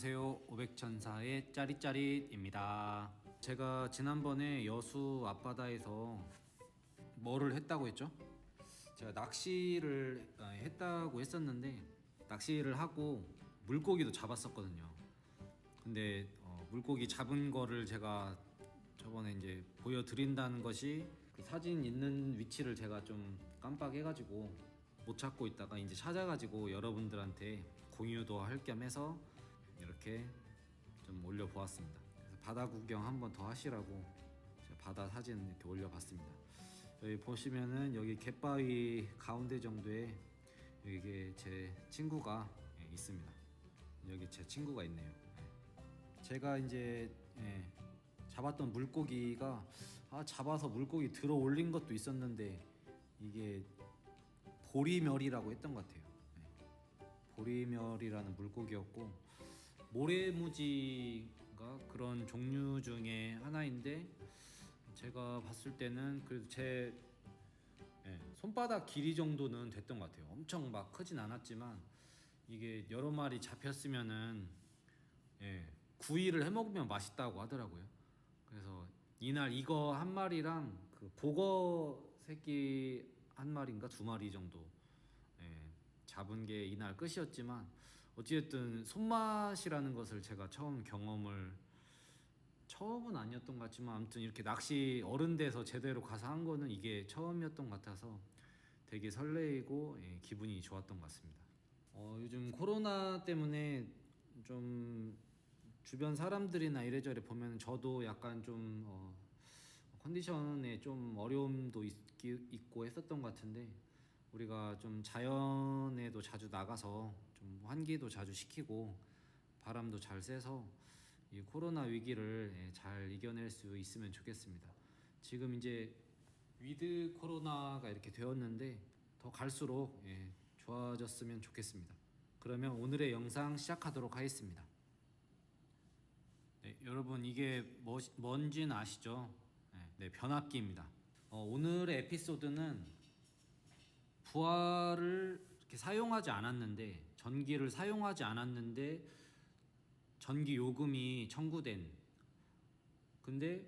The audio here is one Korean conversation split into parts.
안녕하세요. 오백천사의 짜릿짜릿입니다. 제가 지난번에 여수 앞바다에서 뭐를 했다고 했죠? 제가 낚시를 아, 했다고 했었는데 낚시를 하고 물고기도 잡았었거든요. 근데 어, 물고기 잡은 거를 제가 저번에 이제 보여드린다는 것이 그 사진 있는 위치를 제가 좀 깜빡해가지고 못 찾고 있다가 이제 찾아가지고 여러분들한테 공유도 할 겸 해서 이렇게 좀 올려보았습니다. 그래서 바다 구경 한 번 더 하시라고 바다 사진 이렇게 올려봤습니다. 여기 보시면은 여기 갯바위 가운데 정도에 여기 제 친구가 예, 있습니다. 여기 제 친구가 있네요. 예. 제가 이제 예, 잡았던 물고기가 아 잡아서 물고기 들어 올린 것도 있었는데 이게 보리멸이라고 했던 것 같아요. 네. 보리멸이라는 물고기였고 모래무지가 그런 종류 중에 하나인데 제가 봤을 때는 그래도 제 예, 손바닥 길이 정도는 됐던 것 같아요. 엄청 막 크진 않았지만 이게 여러 마리 잡혔으면은 예, 구이를 해 먹으면 맛있다고 하더라고요. 그래서 이날 이거 한 마리랑 그 보거 새끼 한 마리인가 두 마리 정도 예, 잡은 게 이날 끝이었지만 어찌됐든 손맛이라는 것을 제가 처음 경험을 처음은 아니었던 것 같지만 아무튼 이렇게 낚시 어른 돼서 제대로 가서 한 거는 이게 처음이었던 것 같아서 되게 설레이고 예, 기분이 좋았던 것 같습니다. 어, 요즘 코로나 때문에 좀 주변 사람들이나 이래저래 보면 저도 약간 좀 어, 컨디션에 좀 어려움도 있기, 있고 했었던 것 같은데 우리가 좀 자연에도 자주 나가서 좀 환기도 자주 시키고 바람도 잘 쐬서 이 코로나 위기를 예, 잘 이겨낼 수 있으면 좋겠습니다. 지금 이제 위드 코로나가 이렇게 되었는데 더 갈수록 예, 좋아졌으면 좋겠습니다. 그러면 오늘의 영상 시작하도록 하겠습니다. 네, 여러분 이게 뭐, 뭔지는 아시죠? 네, 네, 변압기입니다. 어, 오늘의 에피소드는 부하를 이렇게 사용하지 않았는데 전기를 사용하지 않았는데 전기 요금이 청구된 근데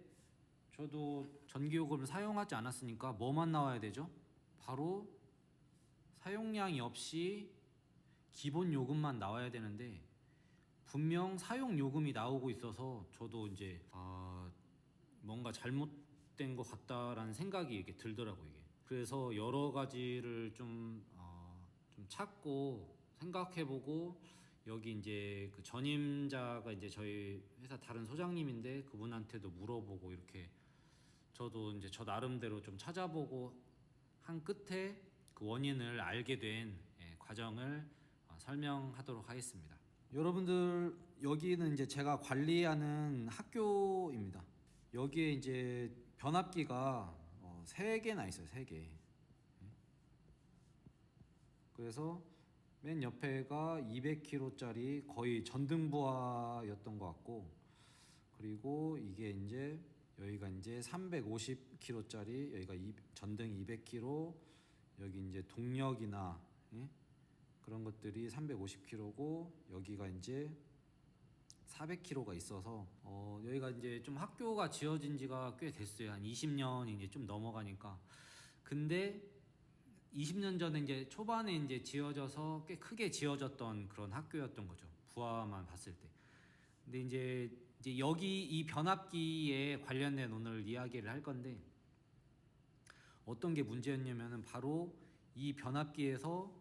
저도 전기 요금을 사용하지 않았으니까 뭐만 나와야 되죠? 바로 사용량이 없이 기본 요금만 나와야 되는데 분명 사용 요금이 나오고 있어서 저도 이제 아 뭔가 잘못된 것 같다라는 생각이 이게 들더라고 이게 그래서 여러 가지를 좀, 어, 좀 찾고 생각해보고 여기 이제 그 전임자가 이제 저희 회사 다른 소장님인데 그분한테도 물어보고 이렇게 저도 이제 저 나름대로 좀 찾아보고 한 끝에 그 원인을 알게 된 예, 과정을 어, 설명하도록 하겠습니다. 여러분들 여기는 이제 제가 관리하는 학교입니다. 여기에 이제 변압기가 어, 세 개나 있어요, 세 개. 그래서 맨 옆에가 200kg짜리 거의 전등부하였던 것 같고, 그리고 이게 이제 여기가 이제 350kg짜리 여기가 이, 전등 200kg 여기 이제 동력이나 예? 그런 것들이 350kg고 여기가 이제 400kg가 있어서 어 여기가 이제 좀 학교가 지어진 지가 꽤 됐어요. 한 20년이 이제 좀 넘어가니까. 근데 20년 전에 이제 초반에 이제 지어져서 꽤 크게 지어졌던 그런 학교였던 거죠. 부하만 봤을 때. 근데 이제 이제 여기 이 변압기에 관련된 오늘 이야기를 할 건데 어떤 게 문제였냐면은 바로 이 변압기에서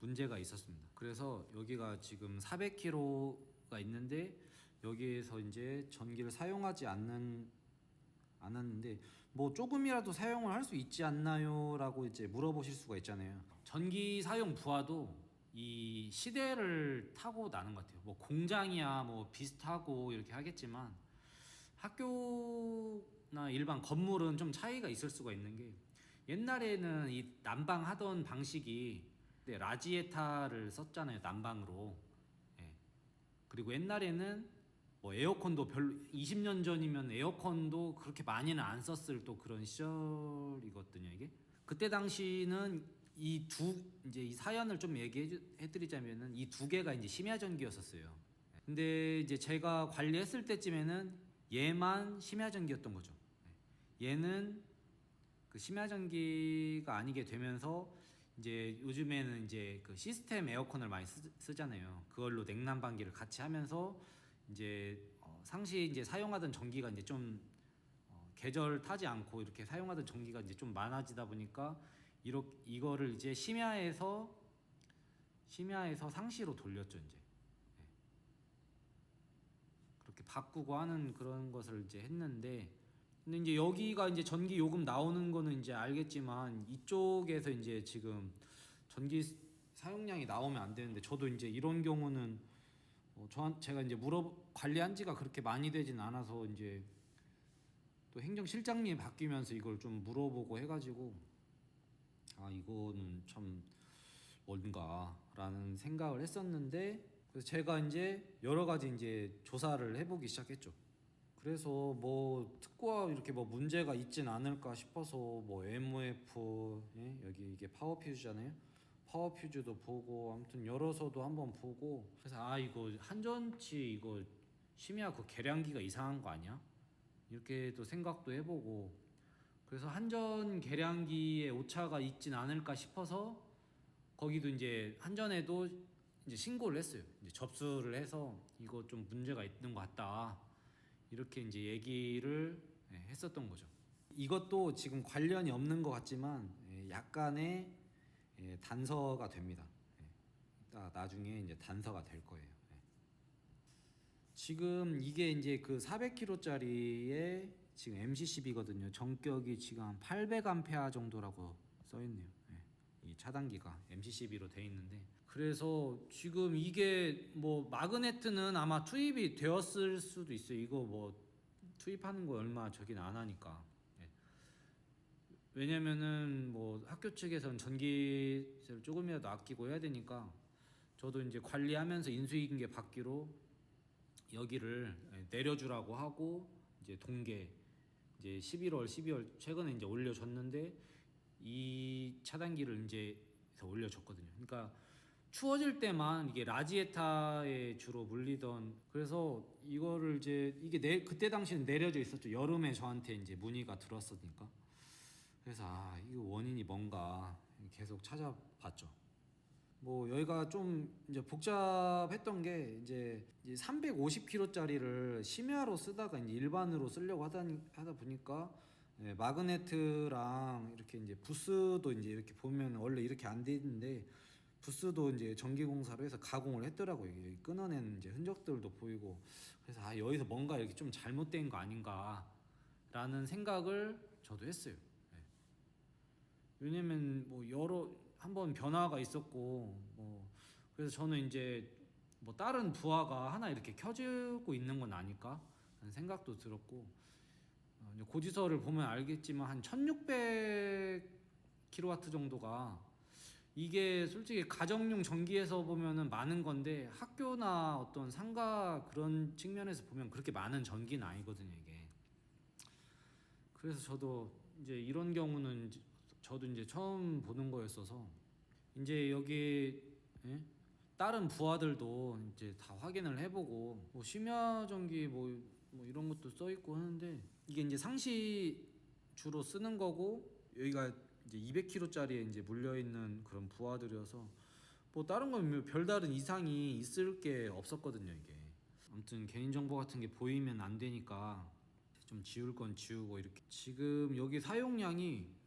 문제가 있었습니다. 그래서 여기가 지금 400kg가 있는데 여기에서 이제 전기를 사용하지 않는 않았는데 뭐 조금이라도 사용을 할 수 있지 않나요라고 이제 물어보실 수가 있잖아요. 전기 사용 부하도 이 시대를 타고 나는 것 같아요. 뭐 공장이야 뭐 비슷하고 이렇게 하겠지만 학교나 일반 건물은 좀 차이가 있을 수가 있는 게 옛날에는 이 난방 하던 방식이 네, 라지에타를 썼잖아요 난방으로. 예. 그리고 옛날에는 뭐 에어컨도 별로 20년 전이면 에어컨도 그렇게 많이는 안 썼을 또 그런 시절이거든요 이게. 그때 당시는 이 두 이제 이 사연을 좀 얘기해 드리자면은 이 두 개가 이제 심야 전기였었어요. 예. 근데 이제 제가 관리했을 때쯤에는 얘만 심야 전기였던 거죠. 네. 얘는 그 심야 전기가 아니게 되면서 이제 요즘에는 이제 그 시스템 에어컨을 많이 쓰, 잖아요 그걸로 냉난방기를 같이 하면서 이제 어, 상시 이제 사용하던 전기가 이제 좀 어, 계절 타지 않고 이렇게 사용하던 전기가 이제 좀 많아지다 보니까 이렇게 이거를 이제 심야에서 심야에서 상시로 돌렸죠 이제 예. 그렇게 바꾸고 하는 그런 것을 이제 했는데 근데 이제 여기가 이제 전기 요금 나오는 거는 이제 알겠지만 이쪽에서 이제 지금 전기 사용량이 나오면 안 되는데 저도 이제 이런 경우는 어, 저 제가 이제 물어 관리한 지가 그렇게 많이 되진 않아서 이제 또 행정실장님이 바뀌면서 이걸 좀 물어보고 해가지고 아 이거는 참 뭔가라는 생각을 했었는데 그래서 제가 이제 여러 가지 이제 조사를 해보기 시작했죠. 그래서 뭐 특과 이렇게 뭐 문제가 있진 않을까 싶어서 뭐 MOF 예? 여기 이게 파워 퓨즈잖아요. 파워 퓨즈도 보고 아무튼 열어서도 한번 보고 그래서 아 이거 한전치 이거 심야 그 계량기가 이상한 거 아니야? 이렇게 또 생각도 해보고 그래서 한전 계량기에 오차가 있진 않을까 싶어서 거기도 이제 한전에도 이제 신고를 했어요. 이제 접수를 해서 이거 좀 문제가 있는 것 같다. 이렇게 이제 얘기를 예, 했었던 거죠. 이것도 지금 관련이 없는 것 같지만 예, 약간의 예, 단서가 됩니다. 예, 나중에 이제 단서가 될 거예요. 예. 지금 이게 이제 그 400kg짜리의 지금 MCCB거든요. 전격이 지금 한 800A 정도라고 써 있네요. 예, 이 차단기가 MCCB로 돼 있는데 그래서 지금 이게 뭐 마그네트는 아마 투입이 되었을 수도 있어요. 이거 뭐 투입하는 거 얼마 저긴 안 하니까. 예. 왜냐면은 뭐 학교 측에서는 전기세를 조금이라도 아끼고 해야 되니까 저도 이제 관리하면서 인수인계 받기로 여기를 예, 내려주라고 하고 이제 동계 이제 11월 12월 최근에 이제 올려줬는데 이 차단기를 이제 올려줬거든요. 그러니까 추워질 때만 이게 라지에타에 주로 물리던 그래서 이거를 이제 이게 내, 그때 당시는 내려져 있었죠 여름에 저한테 이제 문의가 들었으니까 그래서 아 이거 원인이 뭔가 계속 찾아봤죠 뭐 여기가 좀 이제 복잡했던 게 이제 350kg짜리를 심야로 쓰다가 이제 일반으로 쓰려고 하다, 하다 보니까 예, 마그네트랑 이렇게 이제 부스도 이제 이렇게 보면 원래 이렇게 안돼 있는데 부스도 이제 전기공사로 해서 가공을 했더라고요. 끊어낸 이제 흔적들도 보이고 그래서 아 여기서 뭔가 이렇게 좀 잘못된 거 아닌가라는 생각을 저도 했어요. 예. 왜냐면 뭐 여러 한 번 변화가 있었고 뭐 그래서 저는 이제 뭐 다른 부하가 하나 이렇게 켜지고 있는 건 아닐까 라는 생각도 들었고 어, 고지서를 보면 알겠지만 한 1600kW 정도가 이게 솔직히 가정용 전기에서 보면은 많은 건데 학교나 어떤 상가 그런 측면에서 보면 그렇게 많은 전기는 아니거든요 이게. 그래서 저도 이제 이런 경우는 저도 이제 처음 보는 거였어서 이제 여기 예? 다른 부하들도 이제 다 확인을 해보고 뭐 심야 전기 뭐, 뭐 이런 것도 써 있고 하는데 이게 이제 상시 주로 쓰는 거고 여기가 이제 200kg짜리에 이제 물려 있는 그런 부하들이어서 뭐 다른 건뭐 별다른 이상이 있을 게 없었거든요 이게. 아무튼 개인 정보 같은 게 보이면 안 되니까 좀 지울 건 지우고 이렇게. 지금 여기 사용량이 어,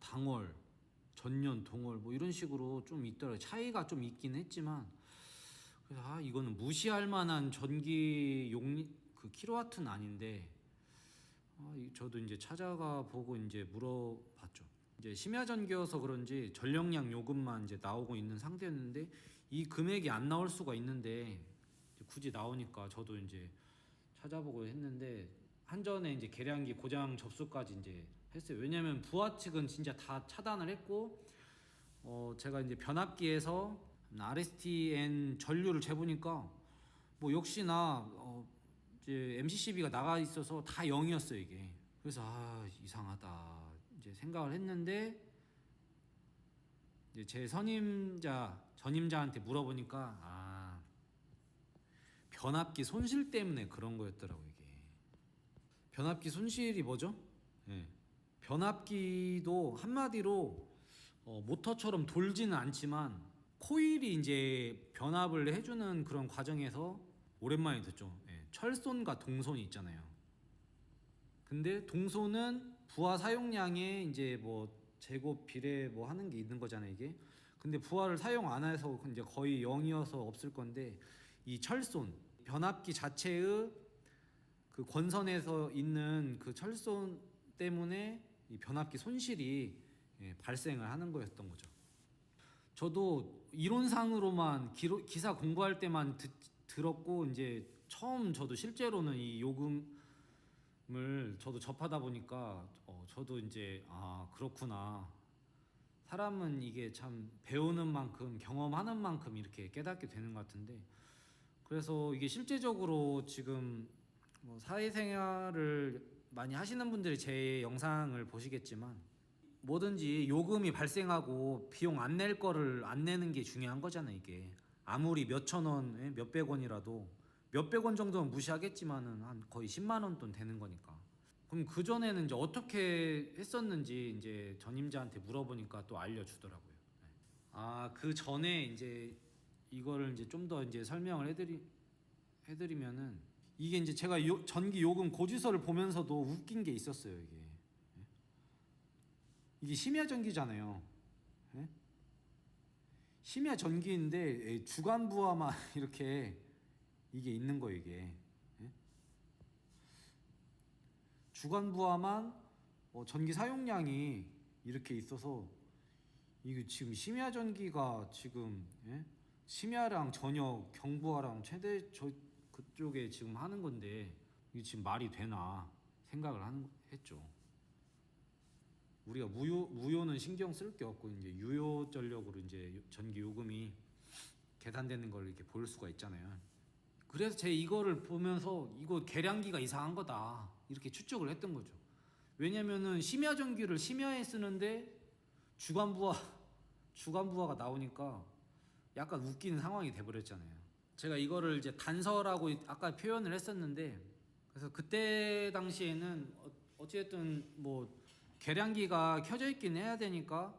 당월, 전년, 동월 뭐 이런 식으로 좀 있더라고요. 차이가 좀 있긴 했지만 그래서 아 이거는 무시할 만한 전기 용그 킬로와트는 아닌데 아, 이- 저도 이제 찾아가 보고 이제 물어봤죠. 이제 심야 전기여서 그런지 전력량 요금만 이제 나오고 있는 상태였는데 이 금액이 안 나올 수가 있는데 굳이 나오니까 저도 이제 찾아보고 했는데 한전에 이제 계량기 고장 접수까지 이제 했어요. 왜냐면 부하 측은 진짜 다 차단을 했고 어 제가 이제 변압기에서 RSTN 전류를 재보니까 뭐 역시나 어 이제 MCCB가 나가 있어서 다 0이었어요 이게. 그래서 아 이상하다 이제 생각을 했는데 이제 제 선임자 전임자한테 물어보니까 아 변압기 손실 때문에 그런 거였더라고 이게. 변압기 손실이 뭐죠? 예. 변압기도 한마디로 어, 모터처럼 돌지는 않지만 코일이 이제 변압을 해주는 그런 과정에서 오랜만에 듣죠. 예. 철손과 동손이 있잖아요. 근데 동손은 부하 사용량에 이제 뭐 제곱 비례 뭐 하는 게 있는 거잖아요 이게. 근데 부하를 사용 안 해서 이제 거의 0이어서 없을 건데 이 철손 변압기 자체의 그 권선에서 있는 그 철손 때문에 이 변압기 손실이 예, 발생을 하는 거였던 거죠. 저도 이론상으로만 기로, 기사 공부할 때만 듣, 들었고 이제 처음 저도 실제로는 이 요금을 저도 접하다 보니까 어, 저도 이제 아 그렇구나 사람은 이게 참 배우는 만큼 경험하는 만큼 이렇게 깨닫게 되는 것 같은데 그래서 이게 실제적으로 지금 뭐 사회생활을 많이 하시는 분들이 제 영상을 보시겠지만 뭐든지 요금이 발생하고 비용 안 낼 거를 안 내는 게 중요한 거잖아요 이게. 아무리 몇천 원, 예, 몇백 원이라도 몇백 원 정도는 무시하겠지만은 한 거의 10만 원 돈 되는 거니까. 그럼 그 전에는 이제 어떻게 했었는지 이제 전임자한테 물어보니까 또 알려주더라고요. 아 그 전에 이제 이거를 이제 좀 더 이제 설명을 해드리 해드리면은 이게 이제 제가 요, 전기 요금 고지서를 보면서도 웃긴 게 있었어요 이게 예? 이게 심야 전기잖아요. 예? 심야 전기인데 예, 주간 부하만 이렇게 이게 있는 거예요 이게. 예? 주간 부하만 어, 전기 사용량이 이렇게 있어서 이게 지금 심야 전기가 지금 예? 심야랑 저녁 경부하랑 최대 저 그쪽에 지금 하는 건데 이게 지금 말이 되나 생각을 하는 했죠. 우리가 무효 무효는 신경 쓸 게 없고 이제 유효 전력으로 이제 전기 요금이 계산되는 걸 이렇게 볼 수가 있잖아요. 그래서 제 이거를 보면서 이거 계량기가 이상한 거다 이렇게 추측을 했던 거죠. 왜냐면은 심야 전기를 심야에 쓰는데 주간 부하 주간 부하가 나오니까 약간 웃기는 상황이 돼버렸잖아요. 제가 이거를 이제 단서라고 아까 표현을 했었는데 그래서 그때 당시에는 어- 어찌됐든 뭐 계량기가 켜져 있긴 해야 되니까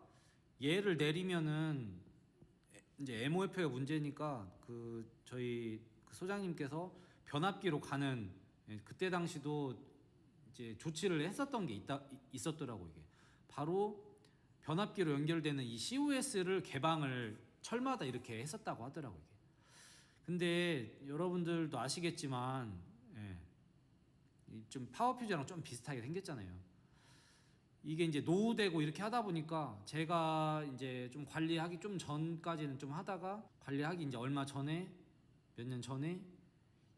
얘를 내리면은 이제 MOF가 문제니까 그 저희 그 소장님께서 변압기로 가는 예, 그때 당시도 이제 조치를 했었던 게 있다 이- 있었더라고 이게 바로 변압기로 연결되는 이 COS를 개방을 철마다 이렇게 했었다고 하더라고 이게. 근데 여러분들도 아시겠지만 예, 이좀 파워 퓨즈랑 좀 비슷하게 생겼잖아요. 이게 이제 노후되고 이렇게 하다 보니까 제가 이제 좀 관리하기 좀 전까지는 좀 하다가 관리하기 이제 얼마 전에 몇 년 전에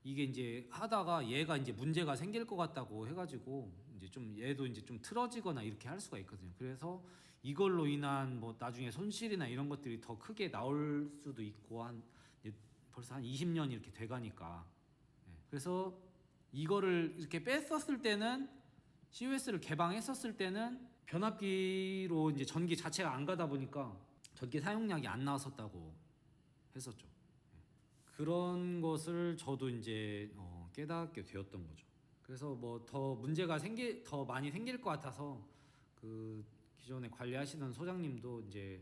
이게 이제 하다가 얘가 이제 문제가 생길 것 같다고 해가지고 이제 좀 얘도 이제 좀 틀어지거나 이렇게 할 수가 있거든요. 그래서 이걸로 인한 뭐 나중에 손실이나 이런 것들이 더 크게 나올 수도 있고 한 벌써 한 20년 이렇게 돼가니까 예. 그래서 이거를 이렇게 뺐었을 때는 COS를 개방했었을 때는 변압기로 이제 전기 자체가 안 가다 보니까 전기 사용량이 안 나왔었다고 했었죠. 예. 그런 것을 저도 이제 어, 깨닫게 되었던 거죠. 그래서 뭐 더 문제가 생기 더 많이 생길 것 같아서 그 기존에 관리하시던 소장님도 이제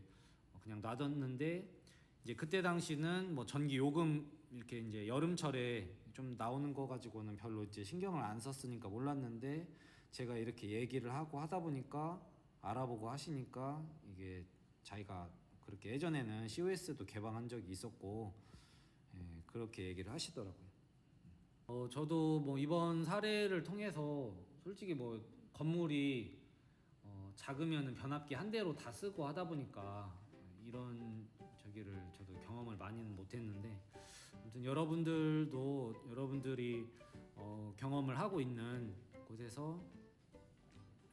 그냥 놔뒀는데 이제 그때 당시는 뭐 전기 요금 이렇게 이제 여름철에 좀 나오는 거 가지고는 별로 이제 신경을 안 썼으니까 몰랐는데 제가 이렇게 얘기를 하고 하다 보니까 알아보고 하시니까 이게 자기가 그렇게 예전에는 COS도 개방한 적이 있었고 예, 그렇게 얘기를 하시더라고요. 어, 저도 뭐 이번 사례를 통해서 솔직히 뭐 건물이 어, 작으면은 변압기 한 대로 다 쓰고 하다 보니까 이런 저기를 저도 경험을 많이는 못했는데 아무튼 여러분들도 여러분들이 어, 경험을 하고 있는 곳에서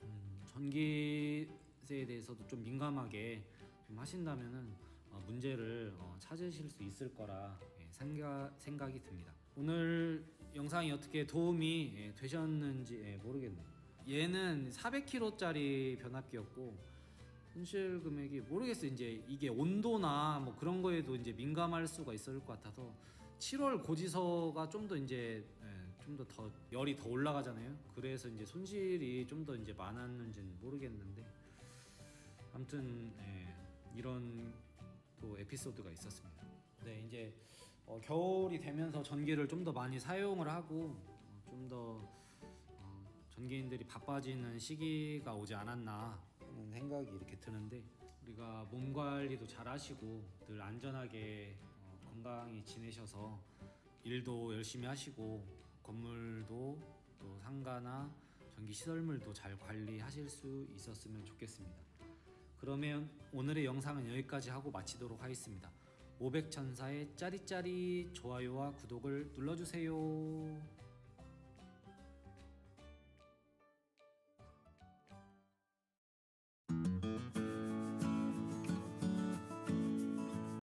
음, 전기세에 대해서도 좀 민감하게 좀 하신다면은 어, 문제를 어, 찾으실 수 있을 거라 예, 생각 생각이 듭니다. 오늘 영상이 어떻게 도움이 예, 되셨는지 예, 모르겠네요. 얘는 400kg짜리 변압기였고 손실 금액이 모르겠어요. 이제 이게 온도나 뭐 그런 거에도 이제 민감할 수가 있을 것 같아서 7월 고지서가 좀 더 이제 좀 더 더 열이 더 올라가잖아요. 그래서 이제 손실이 좀 더 이제 많았는지는 모르겠는데 아무튼 예, 이런 또 에피소드가 있었습니다. 네 이제 어, 겨울이 되면서 전기를 좀 더 많이 사용을 하고 어, 좀더 어, 전기인들이 바빠지는 시기가 오지 않았나 하는 생각이 이렇게 드는데 우리가 몸 관리도 잘 하시고 늘 안전하게 어, 건강히 지내셔서 일도 열심히 하시고 건물도 또 상가나 전기 시설물도 잘 관리하실 수 있었으면 좋겠습니다. 그러면 오늘의 영상은 여기까지 하고 마치도록 하겠습니다. 500천사의 짜릿짜릿 좋아요와 구독을 눌러주세요.